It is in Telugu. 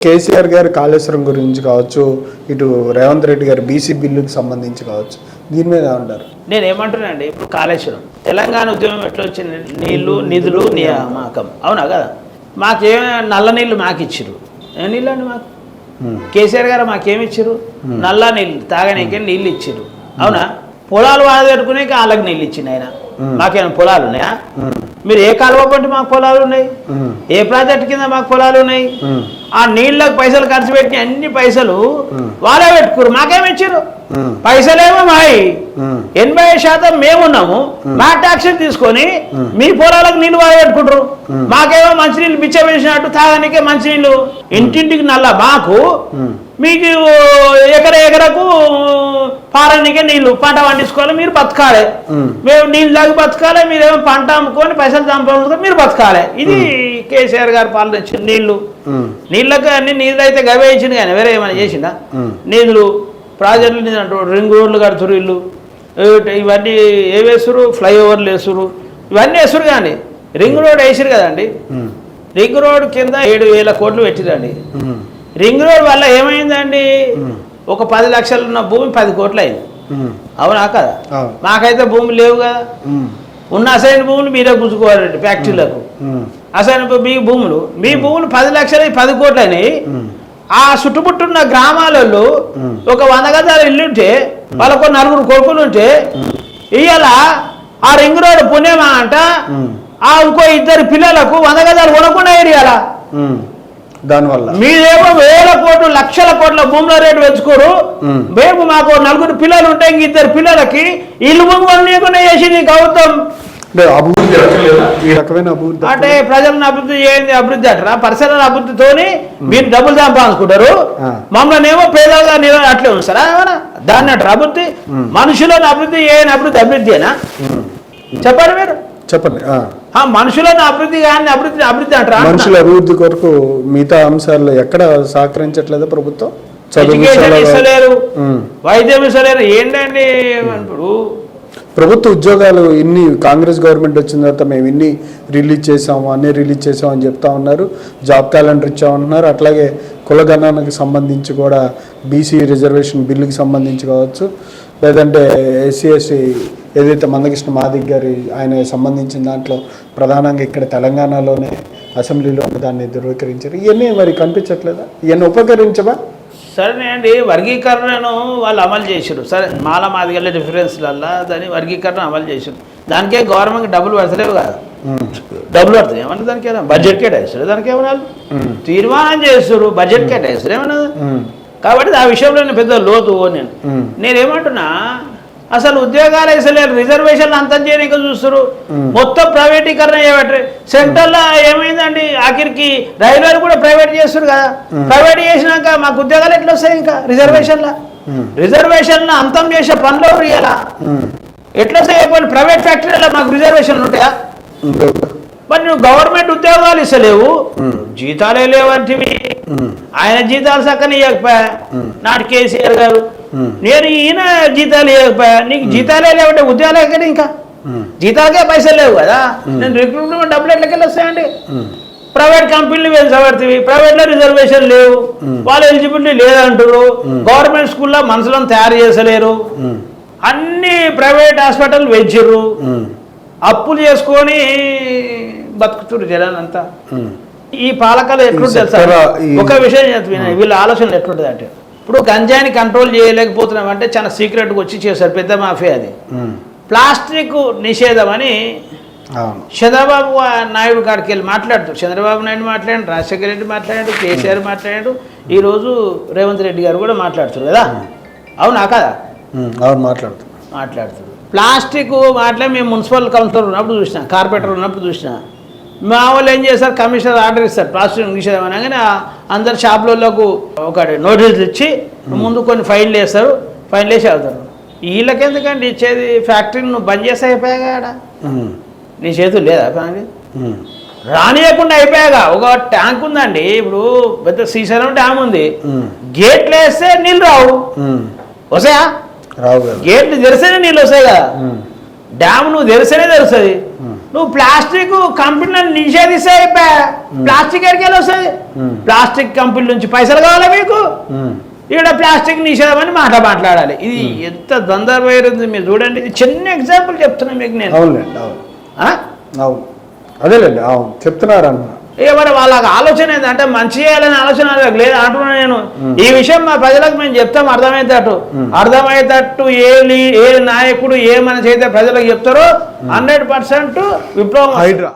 కేసీఆర్ గారు కాళేశ్వరం గురించి కావచ్చు ఇటు రేవంత్ రెడ్డి గారు బీసీ బిల్లుకి సంబంధించి కావచ్చు దీని మీద ఏమంటారు? నేను ఏమంటున్నానండి ఇప్పుడు కాళేశ్వరం. తెలంగాణ ఉద్యమం ఎట్లా వచ్చింది? నీళ్ళు నిధులు నియామకం. అవునా కదా? మాకేం నల్ల నీళ్ళు మాకు ఇచ్చిర్రు ఏ నీళ్ళు అండి మాకు కేసీఆర్ గారు మాకేమి ఇచ్చిర్రు నల్ల నీళ్ళు తాగనీకే నీళ్ళు ఇచ్చిర్రు అవునా? పొలాలు వాద పెట్టుకునే వాళ్ళకి నీళ్ళు ఇచ్చింది ఆయన మాకేమైనా పొలాలు ఉన్నాయా? మీరు ఏ కాలువ పంటి మాకు పొలాలు ఉన్నాయి? ఏ ప్రాజెక్ట్ కింద మాకు పొలాలు ఉన్నాయి? ఆ నీళ్ళకి పైసలు ఖర్చు పెట్టి అన్ని పైసలు వాళ్ళే పెట్టుకురు. మాకేమి ఇచ్చిర్రు? ఉమ్, పైసలేమో మాయి. ఎనభై శాతం మేమున్నాము మా ట్యాక్స్ తీసుకొని మీ పొలాలకు నీళ్ళు వాడి పెట్టుకుంటారు. మాకేమో మంచినీళ్ళు బిచ్చ వేసినట్టు తాగనికే మంచినీళ్ళు. ఇంటింటికి నల్ల మాకు మీకు ఎకర ఎకరకు పారనికే నీళ్ళు పంట పండించుకోవాలి మీరు బతకాలి. మేము నీళ్ళు తాగి బతకాలి మీరేమో పంట అమ్ముకొని పైసలు సంపాదించుకొని మీరు బతకాలి. ఇది కేసీఆర్ గారు పాలన ఇచ్చిన నీళ్ళు నీళ్ళకి అన్ని నీళ్ళు అయితే గవే ఇచ్చింది కానీ వేరే ఏమైనా చేసిందా నీళ్ళు ప్రాజెక్టులు నిధులు అంటారు రింగ్ రోడ్లు కడుతురు ఇల్లు ఇవన్నీ ఏ వేసురు ఫ్లైఓవర్లు వేసురు ఇవన్నీ వేసురు కానీ రింగ్ రోడ్ వేసిరు కదండి. రింగ్ రోడ్ కింద ఏడు వేల కోట్లు పెట్టిరండి రింగ్ రోడ్ వల్ల ఏమైందండి? ఒక పది లక్షలు ఉన్న భూమి పది కోట్లు అయింది అవునా కదా. మాకైతే భూమి లేవు కదా. ఉన్న అసైన్ భూములు మీరే గుంజుకోవాలండి ఫ్యాక్టరీలకు. అసైన్ మీ భూములు మీ భూములు పది లక్షలు పది కోట్లు అయినాయి ఆ చుట్టుముట్టున్న గ్రామాలలో. ఒక వంద గజాల ఇల్లుంటే వాళ్ళకు నలుగురు కొడుకులు ఉంటే ఇవాళ ఆ రింగ్ రోడ్ పుణ్యమా అంట. ఆ ఇంకో ఇద్దరు పిల్లలకు వంద గజాలు కొనకుండా ఉమ్. దానివల్ల. మీరేమో వేల కోట్లు లక్షల కోట్ల భూముల రేటు పెంచుకోరు. మ్మ్. మాకు నలుగురు పిల్లలు ఉంటే ఇంక ఇద్దరు పిల్లలకి ఇల్లు భూమి కొనీయకుండా చేసింది గౌతమ్ అంటే ప్రజలను అభివృద్ధి చేయండి అభివృద్ధి అంటారా? పరిసరాల అభివృద్ధితోని మీరు డబ్బులు సంపాదించుకుంటారు. మమ్మల్ని ఏమో పేదలుగా నిల అట్లే ఉంచారా దాన్ని అంటారు అభివృద్ధి? మనుషులను అభివృద్ధి చేయని అభివృద్ధి అభివృద్ధి చెప్పండి మీరు. చెప్పండి. మనుషులను అభివృద్ధి కానీ అభివృద్ధి అభివృద్ధి అంటారా? మనుషుల అభివృద్ధి కొరకు మిగతా అంశాల్లో ఎక్కడ సహకరించట్లేదా ప్రభుత్వం? ఎడ్యుకేషన్ ఇస్తలేరు. వైద్యం ఇస్తలేరు. ఏంటండి ఇప్పుడు? ప్రభుత్వ ఉద్యోగాలు ఇన్ని కాంగ్రెస్ గవర్నమెంట్ వచ్చిన తర్వాత మేము ఇన్ని రిలీజ్ చేసాము అన్ని రిలీజ్ చేసాము అని చెప్తా ఉన్నారు. జాబ్ క్యాలెండర్ ఇచ్చామన్నారు అట్లాగే కులగణనకు సంబంధించి కూడా బీసీ రిజర్వేషన్ బిల్లుకి సంబంధించి కావచ్చు. లేదంటే ఎస్సీ ఎస్టీ ఏదైతే మందకృష్ణ మాదిక్ గారి ఆయన సంబంధించిన దాంట్లో ప్రధానంగా ఇక్కడ తెలంగాణలోనే అసెంబ్లీలో దాన్ని ధృవీకరించారు. ఇవన్నీ మరి కనిపించట్లేదా? ఇవన్నీ ఉపకరించవా? సరే అండి వర్గీకరణను వాళ్ళు అమలు చేసారు సరే మాల మాదిగల డిఫరెన్స్లల్లా దాని వర్గీకరణ అమలు చేసారు దానికే గవర్నమెంట్ డబ్బులు పడతలేవు కదా. డబ్బులు పడుతుంది ఏమన్నా దానికి ఏమన్నా బడ్జెట్ కేటాయిస్తారు దానికి ఏమన్నా. తీర్మానం చేస్తారు బడ్జెట్ కేటాయిస్తారు ఏమన్నా. కాబట్టి ఆ విషయంలో పెద్ద లోతు నేను. నేనేమంటున్నా అసలు ఉద్యోగాలు వేసలేరు రిజర్వేషన్లు అంతం చేయడానికి చూస్తారు మొత్తం ప్రైవేటీకరణ చేయబట్టారు సెంట్రల్లో ఏమైందండి? ఆఖరికి రైల్వేలు కూడా ప్రైవేట్ చేస్తారు కదా. ప్రైవేట్ చేసినాక మాకు ఉద్యోగాలు ఎట్లా వస్తాయి ఇంకా? రిజర్వేషన్ల. రిజర్వేషన్లు అంతం చేసే పనులు ఎవరు ఉమ్. ఎట్లా వస్తాయి ప్రైవేట్ ఫ్యాక్టరీలో మాకు రిజర్వేషన్లు ఉంటాయా? మరి నువ్వు గవర్నమెంట్ ఉద్యోగాలు ఇస్తలేవు. జీతాలే లేవంటివి. ఆయన జీతాలు చక్కని ఇవ్వకపోయా నాటి కేసీఆర్ గారు. నేను ఈయన జీతాలు నీకు జీతాలే లేవంటే ఉద్యోగాలు ఎక్కడ ఇంకా. జీతాలకే పైసలు లేవు కదా? నేను రిక్రూట్మెంట్ డబ్బులు ఎట్లకెళ్ళి వస్తాయండి. ప్రైవేట్ కంపెనీలు పెంచబడుతుంది ప్రైవేట్లో రిజర్వేషన్ లేవు. వాళ్ళ ఎలిజిబిలిటీ లేదంటారు గవర్నమెంట్ స్కూల్లో మనుషులను తయారు చేసలేరు. అన్ని ప్రైవేట్ హాస్పిటల్ ఉమ్. అప్పులు చేసుకొని బతుకుతురు జనాలంతా. ఈ పాలకలు ఎట్లుంటుంది తెలుసా ఒక విషయం వీళ్ళ ఆలోచనలు ఎట్లుంటుంది అంటే ఇప్పుడు గంజాయిని కంట్రోల్ చేయలేకపోతున్నాం అంటే చాలా సీక్రెట్గా వచ్చి చేశారు పెద్ద మాఫియా అది. ప్లాస్టిక్ నిషేధం అని చంద్రబాబు నాయుడు కాడికి వెళ్ళి మాట్లాడుతారు. చంద్రబాబు నాయుడు మాట్లాడాడు రాజశేఖర రెడ్డి మాట్లాడాడు కేసీఆర్ మాట్లాడాడు ఈరోజు రేవంత్ రెడ్డి గారు కూడా మాట్లాడుతారు కదా? అవునా కదా. అవును మాట్లాడుతారు. ప్లాస్టిక్ మాటలే మేము మున్సిపల్ కౌన్సిలర్ ఉన్నప్పుడు చూసినా కార్పొరేటర్ ఉన్నప్పుడు చూసినా మా వాళ్ళు ఏం చేస్తారు కమిషనర్ ఆర్డర్ ఇస్తారు. ప్లాస్టిక్ నిషేధం అనగానే అందరు షాపులకు ఒక నోటీసులు ఇచ్చి ముందు కొన్ని ఫైన్లు వేస్తారు ఫైన్లు వేసి వెళ్తారు వీళ్ళకి ఎందుకండి ఇచ్చేది ఫ్యాక్టరీని నువ్వు బంద్ చేస్తే అయిపోయాగా. నీ చేతులు లేదా పని. రానియకుండా అయిపోయాగా ఒక ట్యాంక్ ఉందండి ఇప్పుడు పెద్ద శ్రీశైలం డ్యామ్ ఉంది. గేట్లు వేస్తే నీళ్ళు రావు. వస్తాయా రావు గేట్లు తెరిస్తేనే నీళ్ళు వస్తాయి కదా. డ్యామ్ నువ్వు తెరిస్తేనే తెలుస్తుంది ఉమ్. నువ్వు ప్లాస్టిక్ కంపెనీలను నిషేధిస్తే ప్లాస్టిక్ ఎక్కడికి వస్తుంది. ప్లాస్టిక్ కంపెనీ నుంచి పైసలు కావాలా మీకు. ఇక్కడ ప్లాస్టిక్ నిషేధం అని మాట మాట్లాడాలి. ఇది ఎంత దందరమైంది మీరు చూడండి. ఇది చిన్న ఎగ్జాంపుల్ చెప్తున్నా మీకు నేను. అవునులేండి అవును. అదేలేండి అవును. చెప్తున్నారు అన్న ఇక మరి వాళ్ళకి ఆలోచన ఏంటంటే మంచి చేయాలని ఆలోచన లేదు అంటున్నా నేను. ఈ విషయం మా ప్రజలకు మేము చెప్తాం అర్థమయ్యేటట్టు అర్థమయ్యేటట్టు ఏ ఏ నాయకుడు ఏ మన చేస్తే ప్రజలకు చెప్తారో హండ్రెడ్ పర్సెంట్ విప్లవం. హైడ్రా.